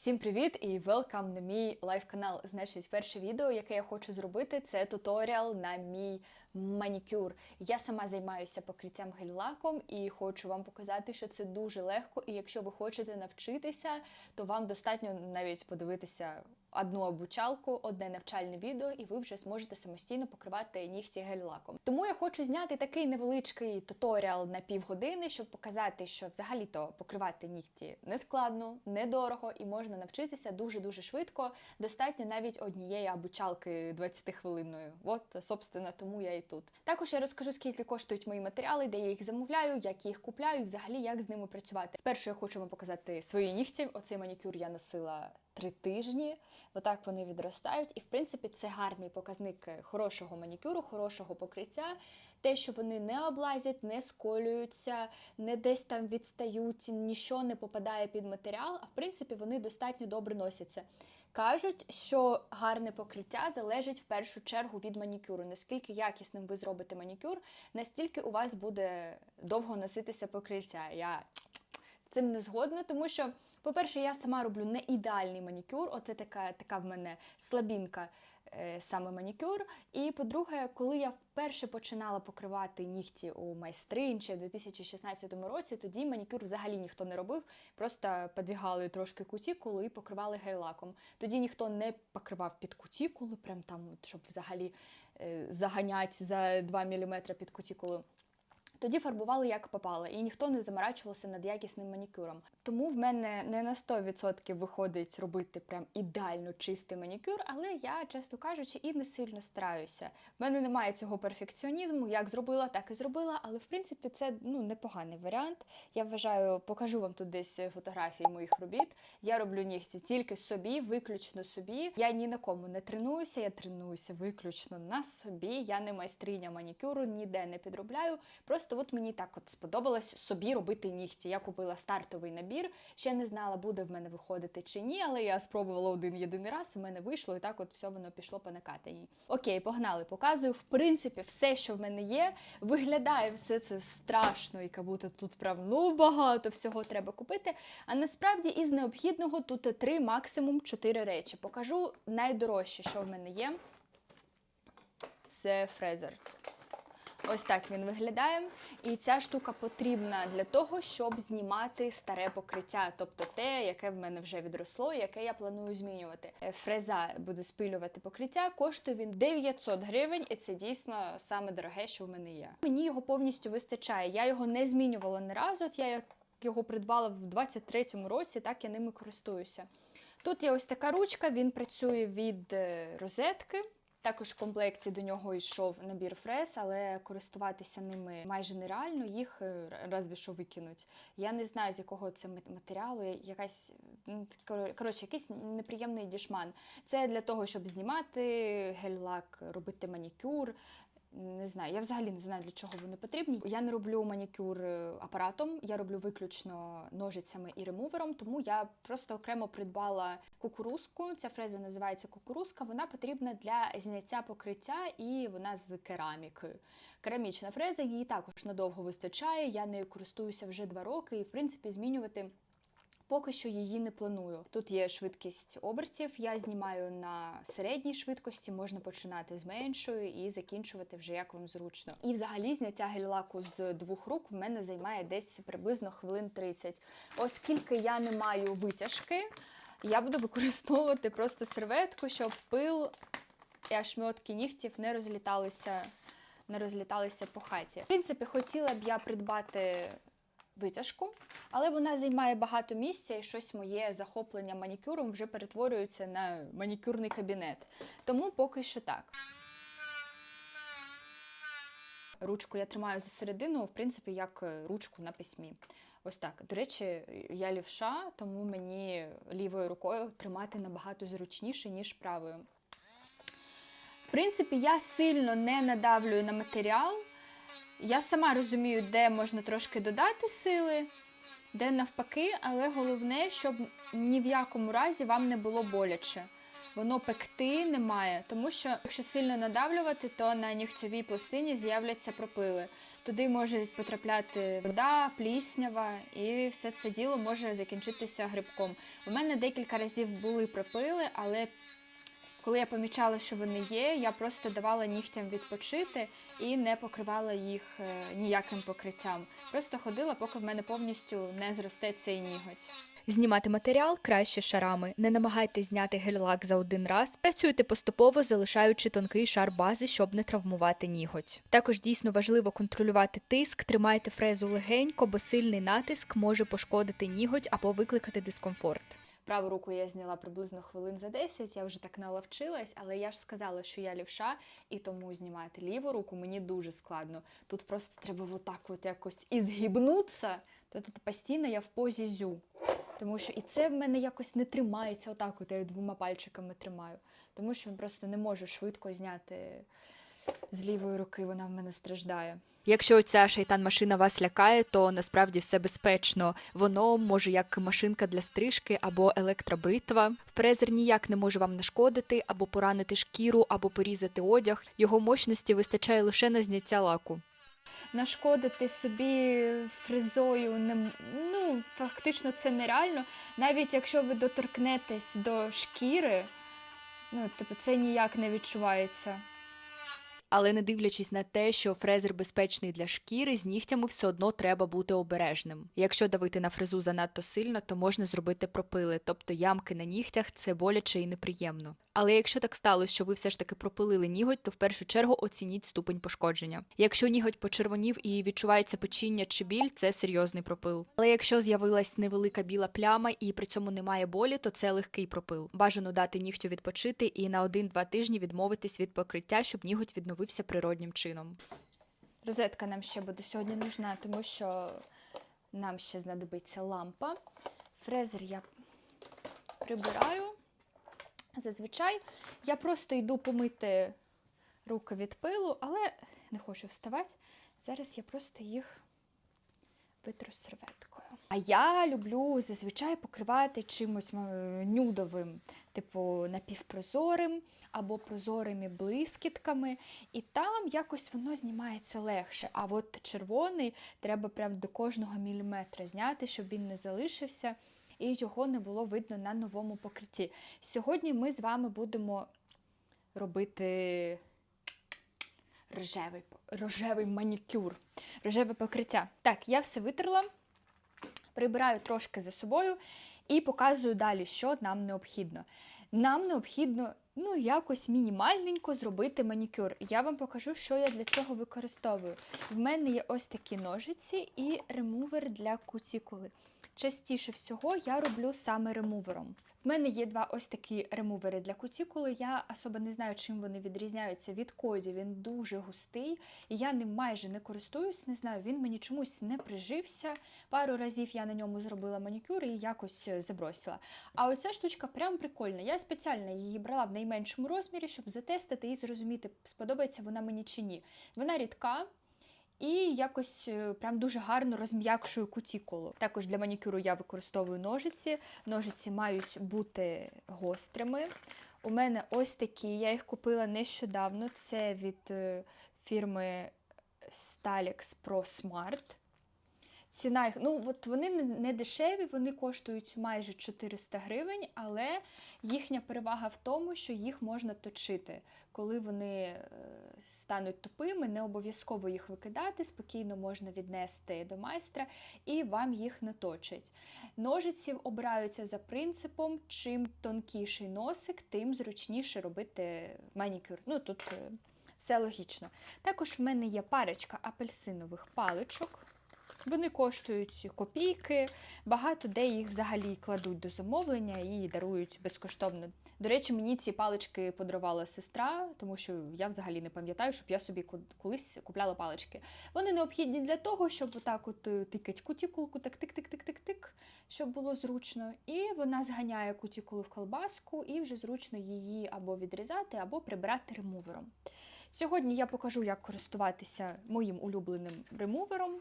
Всім привіт і велкам на мій лайв канал. Значить, перше відео, яке я хочу зробити, це туторіал на мій манікюр. Я сама займаюся покриттям гель-лаком і хочу вам показати, що це дуже легко. І якщо ви хочете навчитися, то вам достатньо навіть подивитися одну обучалку, одне навчальне відео, і ви вже зможете самостійно покривати нігті гель-лаком. Тому я хочу зняти такий невеличкий туторіал на півгодини, щоб показати, що взагалі-то покривати нігті не складно, недорого і можна навчитися дуже-дуже швидко. Достатньо навіть однієї обучалки 20-хвилинної. От, собственно, тому я і тут. Також я розкажу, скільки коштують мої матеріали, де я їх замовляю, як їх купляю, і взагалі як з ними працювати. Спершу я хочу вам показати свої нігті. Оцей манікюр я носила три тижні. Отак вони відростають. І в принципі це гарний показник хорошого манікюру, хорошого покриття. Те, що вони не облазять, не сколюються, не десь там відстають, нічого не попадає під матеріал, а в принципі вони достатньо добре носяться. Кажуть, що гарне покриття залежить в першу чергу від манікюру. Наскільки якісним ви зробите манікюр, настільки у вас буде довго носитися покриття. Я цим не згодна, тому що, по-перше, я сама роблю не ідеальний манікюр, оце така, така в мене слабінка е, саме манікюр. І по-друге, коли я вперше починала покривати нігті у майстринь ще в 2016 році, тоді манікюр взагалі ніхто не робив, просто подвігали трошки кутікулу і покривали гель-лаком. Тоді ніхто не покривав під кутікулу, прям там, щоб взагалі е, заганять за 2 мм під кутікулу. Тоді фарбували як попало, і ніхто не заморачувався над якісним манікюром. Тому в мене не на 100% виходить робити прям ідеально чистий манікюр, але я, чесно кажучи, і не сильно стараюся. В мене немає цього перфекціонізму, як зробила, так і зробила. Але в принципі це ну непоганий варіант. Я вважаю, покажу вам тут десь фотографії моїх робіт. Я роблю нігті тільки собі, виключно собі. Я ні на кому не тренуюся, я тренуюся виключно на собі. Я не майстриня манікюру, ніде не підробляю. Просто от мені так от сподобалось собі робити нігті. Я купила стартовий набір, ще не знала, буде в мене виходити чи ні, але я спробувала один єдиний раз. У мене вийшло, і так от все воно пішло по накатаній. Окей, погнали. Показую в принципі все, що в мене є. Виглядає все це страшно, і будто тут прям ну багато всього треба купити. А насправді із необхідного тут три, максимум чотири речі. Покажу найдорожче, що в мене є. Це фрезер. Ось так він виглядає. І ця штука потрібна для того, щоб знімати старе покриття, тобто те, яке в мене вже відросло, яке я планую змінювати. Е, Фреза буде спилювати покриття. Коштує він 900 гривень, і це дійсно саме дороге, що в мене є. Мені його повністю вистачає. Я його не змінювала ні разу. От я його придбала в 23-му році, так я ними користуюся. Тут є ось така ручка, він працює від е, розетки. Також в комплекті до нього йшов набір фрез, але користуватися ними майже нереально, їх е, разві що викинуть. Я не знаю, з якого це матеріалу, якась коротше, якийсь неприємний дішман. Це для того, щоб знімати гель-лак, робити манікюр. Не знаю, я взагалі не знаю, для чого вони потрібні. Я не роблю манікюр е, апаратом, я роблю виключно ножицями і ремувером, тому я просто окремо придбала кукурузку. Ця фреза називається кукурузка. Вона потрібна для зняття покриття і вона з кераміки. Керамічна фреза, її також надовго вистачає. Я нею користуюся вже два роки, і в принципі змінювати. Поки що її не планую. Тут є швидкість обертів. Я знімаю на середній швидкості, можна починати з меншої і закінчувати вже як вам зручно. І взагалі зняття гель-лаку з двох рук в мене займає десь приблизно хвилин 30. Оскільки я не маю витяжки, я буду використовувати просто серветку, щоб пил і ошметки нігтів не розліталися, не розліталися по хаті. В принципі, хотіла б я придбати витяжку, але вона займає багато місця, і щось моє захоплення манікюром вже перетворюється на манікюрний кабінет. Тому поки що так. Ручку я тримаю за середину, в принципі, як е, ручку на письмі. Ось так. До речі, я лівша, тому мені лівою рукою тримати набагато зручніше, ніж правою. В принципі, я сильно не надавлюю на матеріал. Я сама розумію, де можна трошки додати сили, де навпаки, але головне, щоб ні в якому разі вам не було боляче. Воно пекти немає, тому що якщо сильно надавлювати, то на нігтьовій пластині з'являться пропили. туди може потрапляти вода, пліснява, і все це діло може закінчитися грибком. У мене декілька разів були пропили, але коли я помічала, що вони є, я просто давала нігтям відпочити і не покривала їх е, ніяким покриттям. Просто ходила, поки в мене повністю не зросте цей ніготь. Знімати матеріал краще шарами. Не намагайтесь зняти гель-лак за один раз. Працюйте поступово, залишаючи тонкий шар бази, щоб не травмувати ніготь. Також дійсно важливо контролювати тиск, тримайте фрезу легенько, бо сильний натиск може пошкодити ніготь або викликати дискомфорт. Праву руку я зняла приблизно хвилин за 10, я вже так наловчилась, але я ж сказала, що я лівша, і тому знімати ліву руку мені дуже складно. Тут просто треба отак от якось ізгибнутися, то тут постійно я в позі зю. Тому що і це в мене якось не тримається, отак от я двома пальчиками тримаю. Тому що просто не можу швидко зняти з лівої руки, вона в мене страждає. Якщо ця шайтан-машина вас лякає, то насправді все безпечно. Воно може як машинка для стрижки або електробритва. Фрезер ніяк не може вам нашкодити або поранити шкіру, або порізати одяг. Його мощності вистачає лише на зняття лаку. нашкодити собі фрезою не ну, фактично це нереально. Навіть якщо ви доторкнетесь до шкіри, ну, типу, це ніяк не відчувається. Але не дивлячись на те, що фрезер безпечний для шкіри, з нігтями все одно треба бути обережним. Якщо давити на фрезу занадто сильно, то можна зробити пропили, тобто ямки на нігтях це боляче і неприємно. Але якщо так сталося, що ви все ж таки пропилили ніготь, то в першу чергу оцініть ступень пошкодження. Якщо ніготь почервонів і відчувається печіння чи біль, це серйозний пропил. Але якщо з'явилась невелика біла пляма і при цьому немає болі, то це легкий пропил. Бажано дати нігтю відпочити і на 1-2 тижні відмовитись від покриття, щоб ніготь відновився природнім чином. Розетка нам ще буде сьогодні нужна, тому що нам ще знадобиться лампа. Фрезер я прибираю. Зазвичай я просто йду помити руки від пилу, але не хочу вставати. Зараз я просто їх витру серветкою. А я люблю зазвичай покривати чимось нюдовим, типу напівпрозорим або прозорими блискітками, і там якось воно знімається легше. А от червоний треба прям до кожного міліметра зняти, щоб він не залишився і його не було видно на новому покритті. Сьогодні ми з вами будемо робити рожевий, рожевий манікюр, рожеве покриття. Так, я все витерла, прибираю трошки за собою і показую далі, що нам необхідно. Нам необхідно ну, якось мінімальненько зробити манікюр. Я вам покажу, що я для цього використовую. В мене є ось такі ножиці і ремувер для кутікули. Частіше всього я роблю саме ремувером. В мене є два ось такі ремувери для кутікули. Я особо не знаю, чим вони відрізняються від коді. Він дуже густий, і я ним майже не користуюсь. Не знаю, він мені чомусь не прижився. Пару разів я на ньому зробила манікюр і якось е, забросила. А оця штучка прям прикольна. Я спеціально її брала в найменшому розмірі, щоб затестити і зрозуміти, сподобається вона мені чи ні. Вона рідка. І якось е, прям дуже гарно розм'якшую кутікулу. Також для манікюру я використовую ножиці. Ножиці мають бути гострими. У мене ось такі, я їх купила нещодавно. Це від е, фірми Stalex Pro Smart. Ціна їх, ну от вони не- дешеві, вони коштують майже 400 гривень, але їхня перевага в тому, що їх можна точити. Коли вони е, стануть тупими, не обов'язково їх викидати, спокійно можна віднести до майстра і вам їх наточать. Ножиці обираються за принципом, чим тонкіший носик, тим зручніше робити манікюр. Ну тут е, все логічно. Також в мене є парочка апельсинових паличок. Вони коштують копійки, багато де їх взагалі кладуть до замовлення і дарують безкоштовно. До речі, мені ці палички подарувала сестра, тому що я взагалі не пам'ятаю, щоб я собі колись купляла палички. Вони необхідні для того, щоб отак от е, тикать кутікулку, так тик-тик-тик-тик-тик, щоб було зручно. І вона зганяє кутікулу в колбаску, і вже зручно її або відрізати, або прибирати ремувером. Сьогодні я покажу, як користуватися моїм улюбленим ремувером.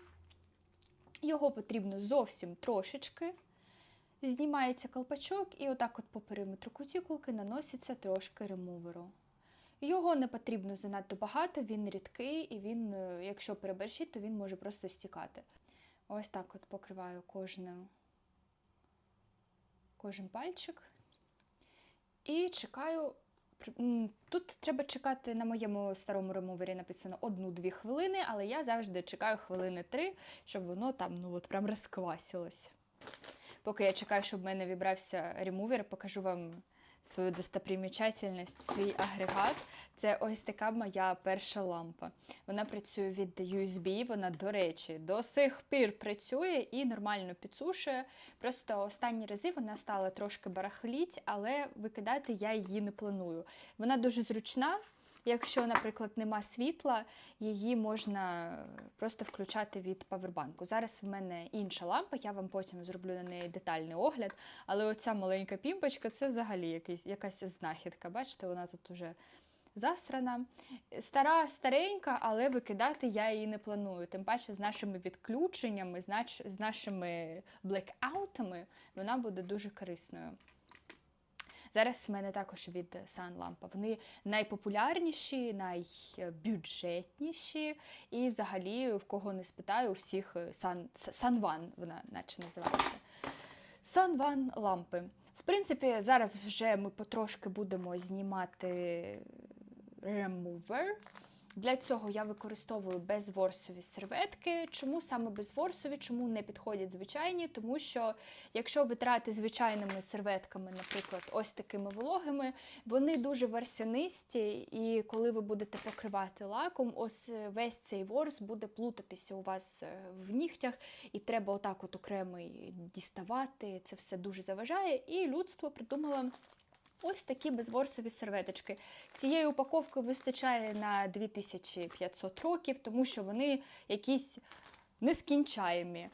Його потрібно зовсім трошечки. Знімається колпачок, і отак от по периметру кутікулки наноситься трошки ремуверу. Його не потрібно занадто багато, він рідкий, і він, е, якщо переборщить, то він може просто стікати. Ось так от покриваю кожну, кожен пальчик. І чекаю. Тут треба чекати на моєму старому ремувері написано 1-2 хвилини, але я завжди чекаю хвилини три, щоб воно там ну от прям розквасилось. Поки я чекаю, щоб в мене вібрався ремувер, покажу вам свою достопримічательність, свій агрегат. Це ось така моя перша лампа. Вона працює від USB, вона, до речі, до сих пір працює і нормально підсушує. Просто останні рази вона стала трошки барахліть, але викидати я її не планую. Вона дуже зручна. Якщо, наприклад, нема світла, її можна просто включати від павербанку. Зараз в мене інша лампа, я вам потім зроблю на неї детальний огляд. Але оця маленька пімпочка це взагалі якийсь, якась знахідка. Бачите, вона тут уже засрана. Стара, старенька, але викидати я її не планую. Тим паче з нашими відключеннями, з, нашими блекаутами вона буде дуже корисною. Зараз в мене також від Sun лампа. Вони найпопулярніші, найбюджетніші. І взагалі, в кого не спитаю, у всіх Сан Sunvan, вона наче називається. Санван лампи. В принципі, зараз вже ми потрошки будемо знімати ремувер. Для цього я використовую безворсові серветки. Чому саме безворсові? Чому не підходять звичайні? Тому що якщо витрати звичайними серветками, наприклад, ось такими вологими, вони дуже варсянисті, і коли ви будете покривати лаком, ось е, весь цей ворс буде плутатися у вас е, в нігтях, і треба отак от окремий діставати. Це все дуже заважає. І людство придумало. Ось такі безворсові серветочки. Цієї упаковки вистачає на 2500 років, тому що вони якісь нескінчаємі.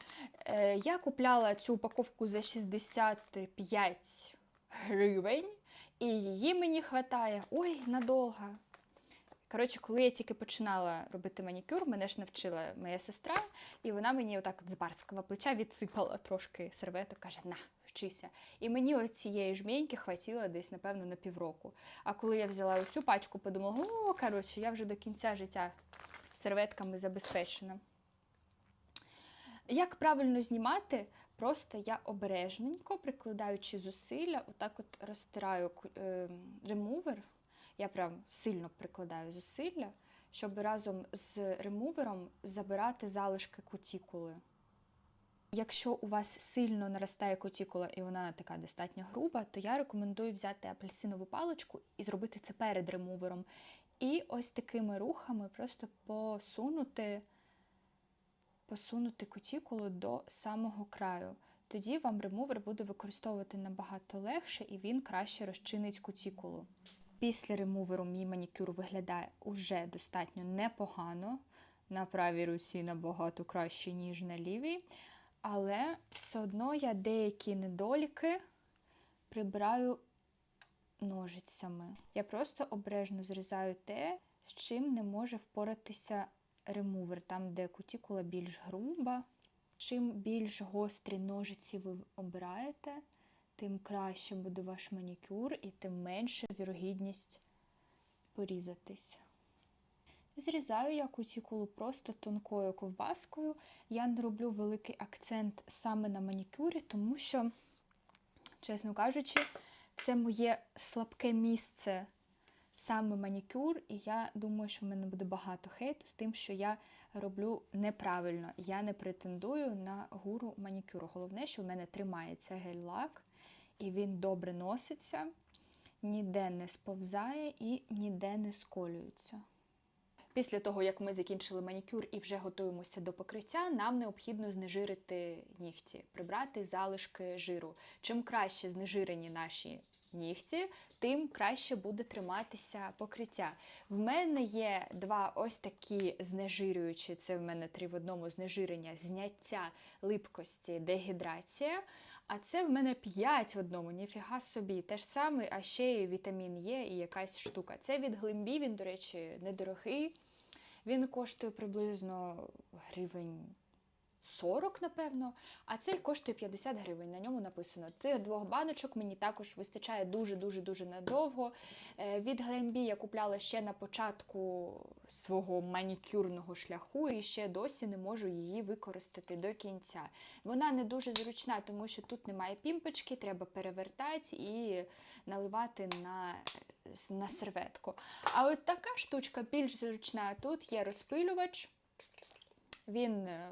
Е, я купляла цю упаковку за 65 гривень, і її мені вистачає ой, надовго. Коротше, коли я тільки починала робити манікюр, мене ж навчила моя сестра, і вона мені отак з барського плеча відсипала трошки серветок, каже, на, вчися. І мені оцієї жміньки хватило десь, напевно, на півроку. А коли я взяла оцю пачку, подумала, о, коротше, я вже до кінця життя серветками забезпечена. Як правильно знімати? Просто я обережненько, прикладаючи зусилля, отак от розтираю е, ремувер. Я прям сильно прикладаю зусилля, щоб разом з ремувером забирати залишки кутікули. Якщо у вас сильно наростає кутікула і вона така достатньо груба, то я рекомендую взяти апельсинову паличку і зробити це перед ремувером. І ось такими рухами просто посунути, посунути кутікулу до самого краю. Тоді вам ремувер буде використовувати набагато легше і він краще розчинить кутікулу. Після ремуверу мій манікюр виглядає уже достатньо непогано. На правій руці набагато краще, ніж на лівій. Але все одно я деякі недоліки прибираю ножицями. Я просто обережно зрізаю те, з чим не може впоратися ремувер, там, де кутікула більш груба. Чим більш гострі ножиці ви обираєте, тим краще буде ваш манікюр і тим менше вірогідність порізатись. Зрізаю я кутікулу просто тонкою ковбаскою. Я не роблю великий акцент саме на манікюрі, тому що, чесно кажучи, це моє слабке місце саме манікюр, і я думаю, що в мене буде багато хейту з тим, що я роблю неправильно. Я не претендую на гуру манікюру. Головне, що в мене тримається гель-лак, і він добре носиться, ніде не сповзає і ніде не сколюється. Після того, як ми закінчили манікюр і вже готуємося до покриття, нам необхідно знежирити нігті, прибрати залишки жиру. Чим краще знежирені наші нігті, тим краще буде триматися покриття. В мене є два ось такі знежирюючі, це в мене три в одному знежирення, зняття липкості, дегідрація. А це в мене 5 в одному, ніфіга собі. Те ж саме, а ще й вітамін Є і якась штука. Це від глимбі, він, до речі, недорогий. Він коштує приблизно гривень 40, напевно, а цей коштує 50 гривень. На ньому написано. Цих двох баночок мені також вистачає дуже-дуже дуже надовго. Е, Від Glambi я купляла ще на початку свого манікюрного шляху і ще досі не можу її використати до кінця. Вона не дуже зручна, тому що тут немає пімпочки, треба перевертати і наливати на, на серветку. А от така штучка більш зручна. Тут є розпилювач. Він е,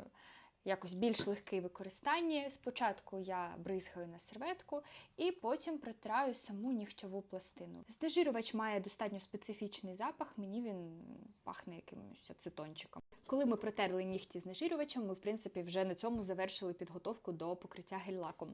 якось більш легкий в використанні. Спочатку я бризгаю на серветку і потім протираю саму нігтьову пластину. Знежирювач має достатньо специфічний запах, мені він пахне якимось ацетончиком. Коли ми протерли нігті знежирювачем, ми в принципі вже на цьому завершили підготовку до покриття гель-лаком.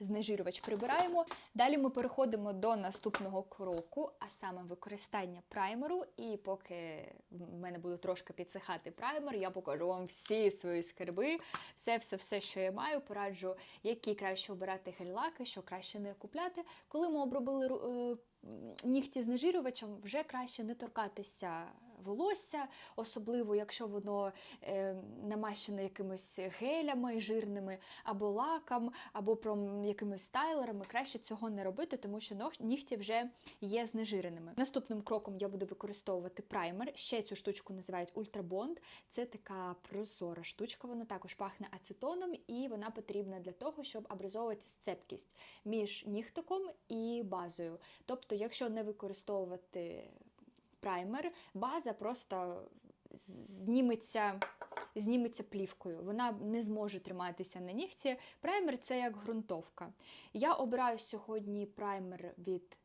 Знежирювач прибираємо. Далі ми переходимо до наступного кроку, а саме використання праймеру. І поки в мене буде трошки підсихати праймер, я покажу вам всі свої скарби, все, все, все, що я маю. Пораджу, які краще обирати гель-лаки, що краще не купляти. Коли ми обробили е, нігті знежирювачем, вже краще не торкатися волосся, особливо якщо воно е, намащено якимись гелями жирними, або лаком, або пром якимись стайлерами. Краще цього не робити, тому що нігті вже є знежиреними. Наступним кроком я буду використовувати праймер. Ще цю штучку називають ультрабонд. Це така прозора штучка. Вона також пахне ацетоном, і вона потрібна для того, щоб образовувати сцепкість між нігтиком і базою. Тобто, якщо не використовувати праймер, база просто зніметься, зніметься плівкою. Вона не зможе триматися на нігті. Праймер це як ґрунтовка. Я обираю сьогодні праймер від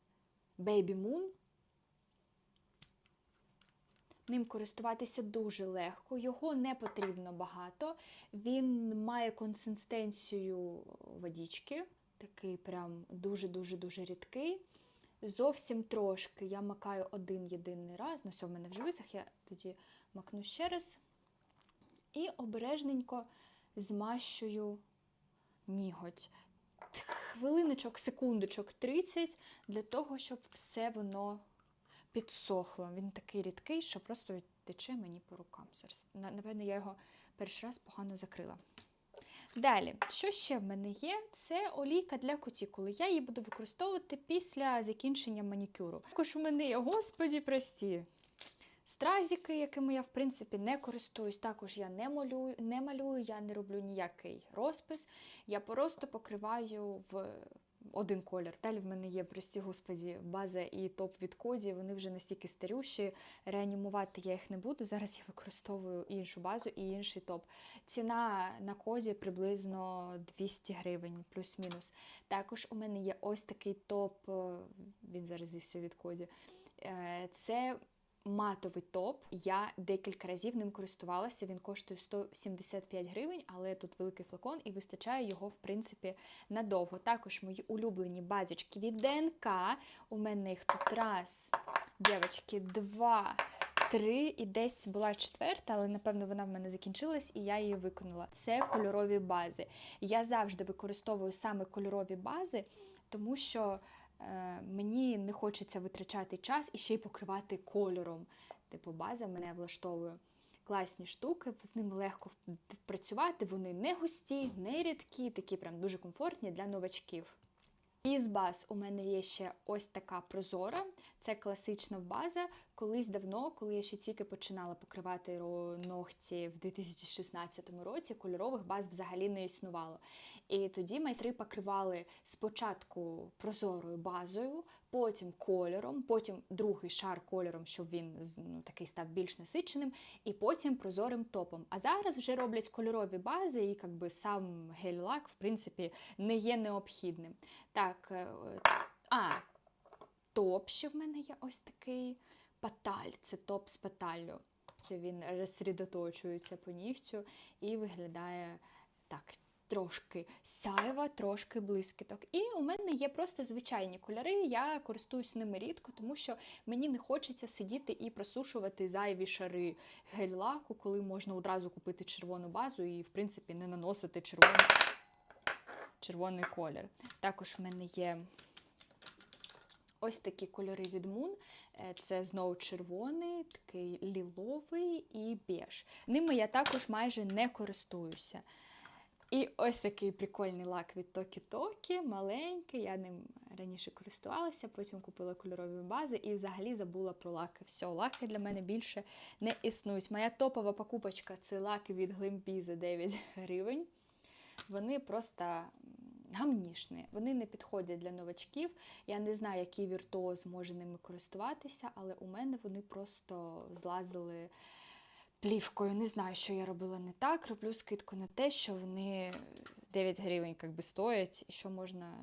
Baby Moon. Ним користуватися дуже легко, його не потрібно багато. Він має консистенцію водички, такий прям дуже-дуже-дуже рідкий. Зовсім трошки я макаю один єдиний раз. Ну, все, в мене вже висох, я тоді макну ще раз. І обережненько змащую ніготь. Хвилиночок, секундочок 30 для того, щоб все воно підсохло. Він такий рідкий, що просто тече мені по рукам. Зараз, на- напевно, я його перший раз погано закрила. Далі, що ще в мене є? Це олійка для кутікули. Я її буду використовувати після закінчення манікюру. Також у мене є, господі, прості. Стразіки, якими я в принципі не користуюсь, також я не малюю, не малюю, я не роблю ніякий розпис. Я просто покриваю в один колір. Далі в мене є, прості господі, база і топ від коді. Вони вже настільки старющі. Реанімувати я їх не буду. Зараз я використовую іншу базу і інший топ. Ціна на коді приблизно 200 гривень, плюс-мінус. Також у мене є ось такий топ, е, він зараз зівся від коді. Е, Це матовий топ. Я декілька разів ним користувалася. Він коштує 175 гривень, але тут великий флакон і вистачає його, в принципі, надовго. Також мої улюблені базочки від ДНК. У мене їх тут раз, дівчатки, два. Три і десь була четверта, але напевно вона в мене закінчилась, і я її виконала. Це кольорові бази. Я завжди використовую саме кольорові бази, тому що мені не хочеться витрачати час і ще й покривати кольором. Типу, база мене влаштовує. Класні штуки, з ними легко працювати. Вони не густі, не рідкі, такі прям дуже комфортні для новачків. Із баз у мене є ще ось така прозора. Це класична база. Колись давно, коли я ще тільки починала покривати ногті в 2016 році, кольорових баз взагалі не існувало. І тоді майстри покривали спочатку прозорою базою, потім кольором, потім другий шар кольором, щоб він ну, такий став більш насиченим, і потім прозорим топом. А зараз вже роблять кольорові бази, і якби сам гель-лак, в принципі, не є необхідним. Так, е, а, топ ще в мене є ось такий паталь. Це топ з паталлю. Він розсредоточується по нігтю і виглядає так. Трошки сяйва, трошки блискіток. І у мене є просто звичайні кольори. Я користуюсь ними рідко, тому що мені не хочеться сидіти і просушувати зайві шари гель-лаку, коли можна одразу купити червону базу і, в принципі, не наносити червоний, червоний колір. Також в мене є Ось такі кольори від Moon. Е, Це знову червоний, такий ліловий і беж. Ними я також майже не користуюся. І ось такий прикольний лак від Токі Токі, маленький. Я ним раніше користувалася, потім купила кольорові бази і взагалі забула про лаки. Все, лаки для мене більше не існують. Моя топова покупочка це лаки від Глимпі за 9 гривень. Вони просто гамнішні, вони не підходять для новачків. Я не знаю, який віртуоз може ними користуватися, але у мене вони просто злазили плівкою. Не знаю, що я робила не так. Роблю скидку на те, що вони 9 гривень як стоять, і що можна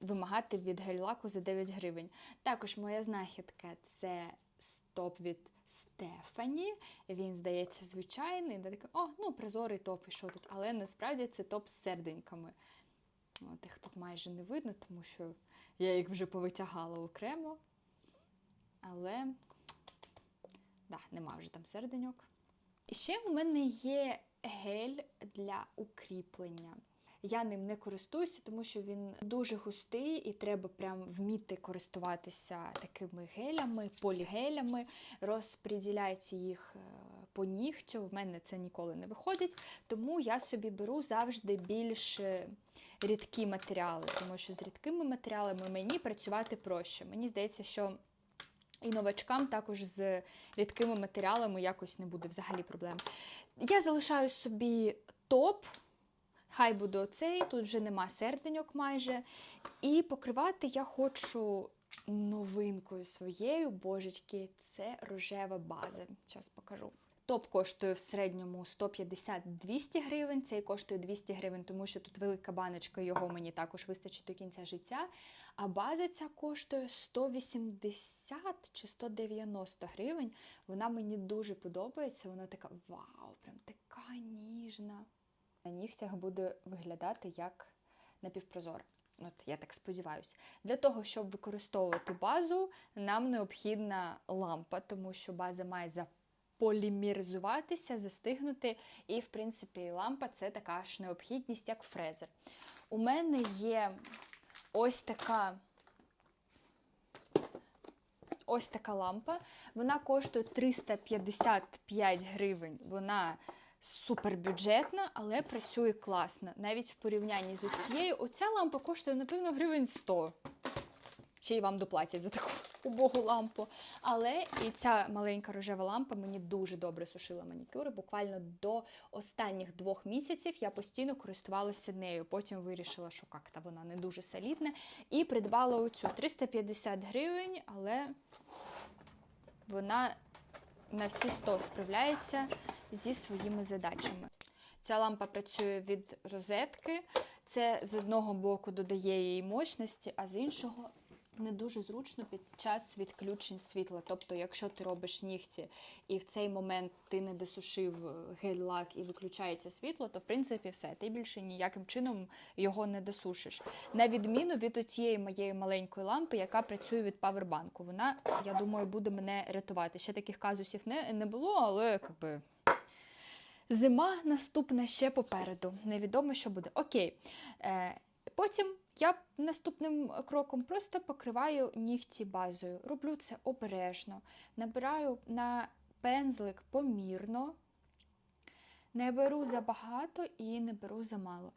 вимагати від гель-лаку за 9 гривень. Також моя знахідка це стоп від Стефані. Він, здається, звичайний. Я така, О, ну прозорий топ, і що тут? Але насправді це топ з серденьками. От, їх тут майже не видно, тому що я їх вже повитягала окремо. Але да, нема вже там серденьок. Ще у мене є гель для укріплення. Я ним не користуюся, тому що він дуже густий і треба прям вміти користуватися такими гелями, полігелями, розподіляється їх е, по нігтю. В мене це ніколи не виходить, тому я собі беру завжди більш е, рідкі матеріали, тому що з рідкими матеріалами мені працювати проще. Мені здається, що і новачкам також з рідкими матеріалами якось не буде взагалі проблем. Я залишаю собі топ. Хай буде оцей, тут вже нема серденьок майже. І покривати я хочу новинкою своєю, божечки, це рожева база. Зараз покажу. Топ коштує в середньому 150-200 гривень. Цей коштує 200 гривень, тому що тут велика баночка, його мені також вистачить до кінця життя. А база ця коштує 180 чи 190 гривень. Вона мені дуже подобається. Вона така вау, прям така ніжна. На нігтях буде виглядати як напівпрозора. От я так сподіваюся. Для того, щоб використовувати базу, нам необхідна лампа, тому що база має заполімеризуватися, застигнути. І, в принципі, лампа це така ж необхідність, як фрезер. У мене є ось така. Ось така лампа. Вона коштує 355 гривень. Вона супербюджетна, але працює класно. Навіть в порівнянні з оцією, оця лампа коштує, напевно, гривень 100. Ще й вам доплатять за таку убогу лампу. Але і ця маленька рожева лампа мені дуже добре сушила манікюри. Буквально до останніх двох місяців я постійно користувалася нею. Потім вирішила, що як-то вона не дуже солідна. І придбала оцю 350 гривень, але вона на всі 100 справляється зі своїми задачами. Ця лампа працює від розетки. Це з одного боку додає їй мощності, а з іншого не дуже зручно під час відключень світла. Тобто, якщо ти робиш нігті і в цей момент ти не досушив гель-лак і виключається світло, то в принципі все, ти більше ніяким чином його не досушиш. На відміну від тієї моєї маленької лампи, яка працює від павербанку. Вона, я думаю, буде мене рятувати. Ще таких казусів не, не було, але якби. Зима наступна ще попереду. Невідомо, що буде. Окей. Е, Потім я наступним кроком просто покриваю нігті базою. Роблю це обережно. Набираю на пензлик помірно, не беру забагато і не беру замало.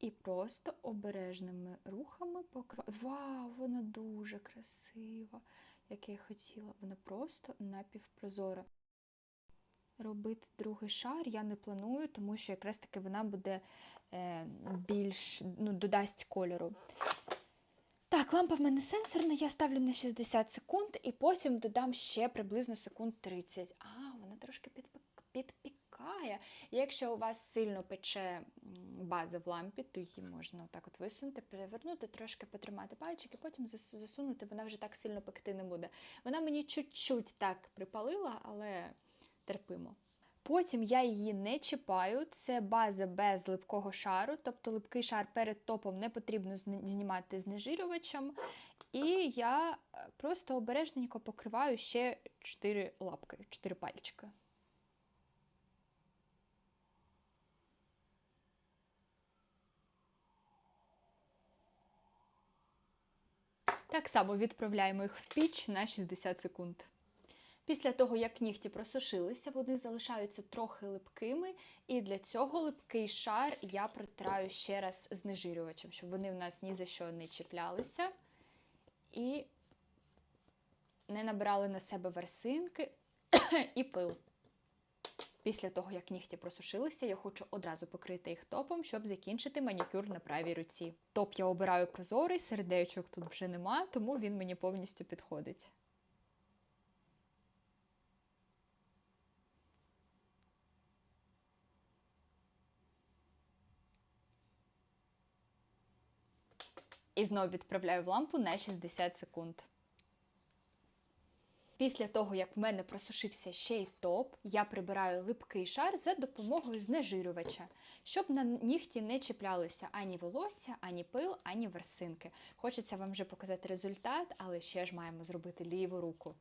І просто обережними рухами покриваю. Вау, вона дуже красива, як я хотіла. Вона просто напівпрозора. Робити другий шар я не планую, тому що якраз таки вона буде е, більш ну, додасть кольору. Так, лампа в мене сенсорна, я ставлю на 60 секунд і потім додам ще приблизно секунд 30. А, вона трошки підпікає. Якщо у вас сильно пече база в лампі, то її можна отак от висунути, перевернути, трошки потримати пальчики, потім засунути, вона вже так сильно пекти не буде. Вона мені чуть-чуть так припалила, але терпимо. Потім я її не чіпаю, це база без липкого шару, тобто липкий шар перед топом не потрібно знімати знежирювачем. І я е, просто обережненько покриваю ще 4 лапки, 4 пальчики. Так само відправляємо їх в піч на 60 секунд. Після того, як нігті просушилися, вони залишаються трохи липкими, і для цього липкий шар я протираю ще раз знежирювачем, щоб вони в нас ні за що не чіплялися і не набирали на себе версинки і пил. Після того, як нігті просушилися, я хочу одразу покрити їх топом, щоб закінчити манікюр на правій руці. Топ я обираю прозорий, сердечок тут вже нема, тому він мені повністю підходить. І знову відправляю в лампу на 60 секунд. Після того, як в мене просушився ще й топ, я прибираю липкий шар за допомогою знежирювача, щоб на нігті не чіплялися ані волосся, ані пил, ані версинки. Хочеться вам вже показати результат, але ще ж маємо зробити ліву руку.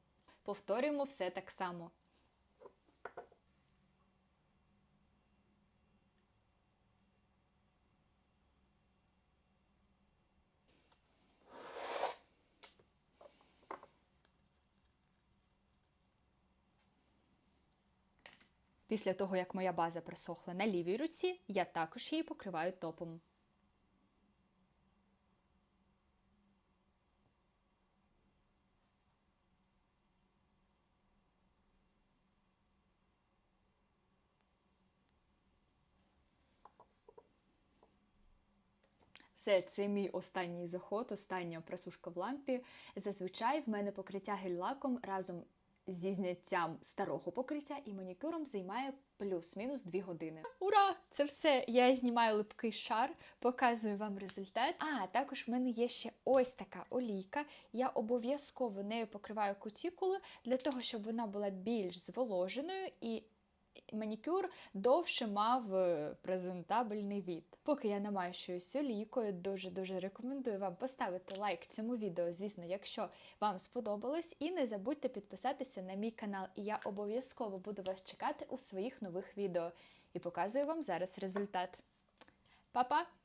Повторюємо все так само. Після того, як моя база присохла на лівій руці, я також її покриваю топом. Все, це мій останній заход, остання просушка в лампі. Зазвичай в мене покриття гель-лаком разом зі зняттям старого покриття і манікюром займає плюс-мінус 2 години. Ура! Це все. Я знімаю липкий шар, показую вам результат. А також в мене є ще ось така олійка. Я обов'язково нею покриваю кутікули для того, щоб вона була більш зволоженою і манікюр довше мав е, презентабельний від. Поки я намащуюсь олійкою, дуже-дуже рекомендую вам поставити лайк цьому відео, звісно, якщо вам сподобалось. І не забудьте підписатися на мій канал, і я обов'язково буду вас чекати у своїх нових відео. І показую вам зараз результат. Па-па!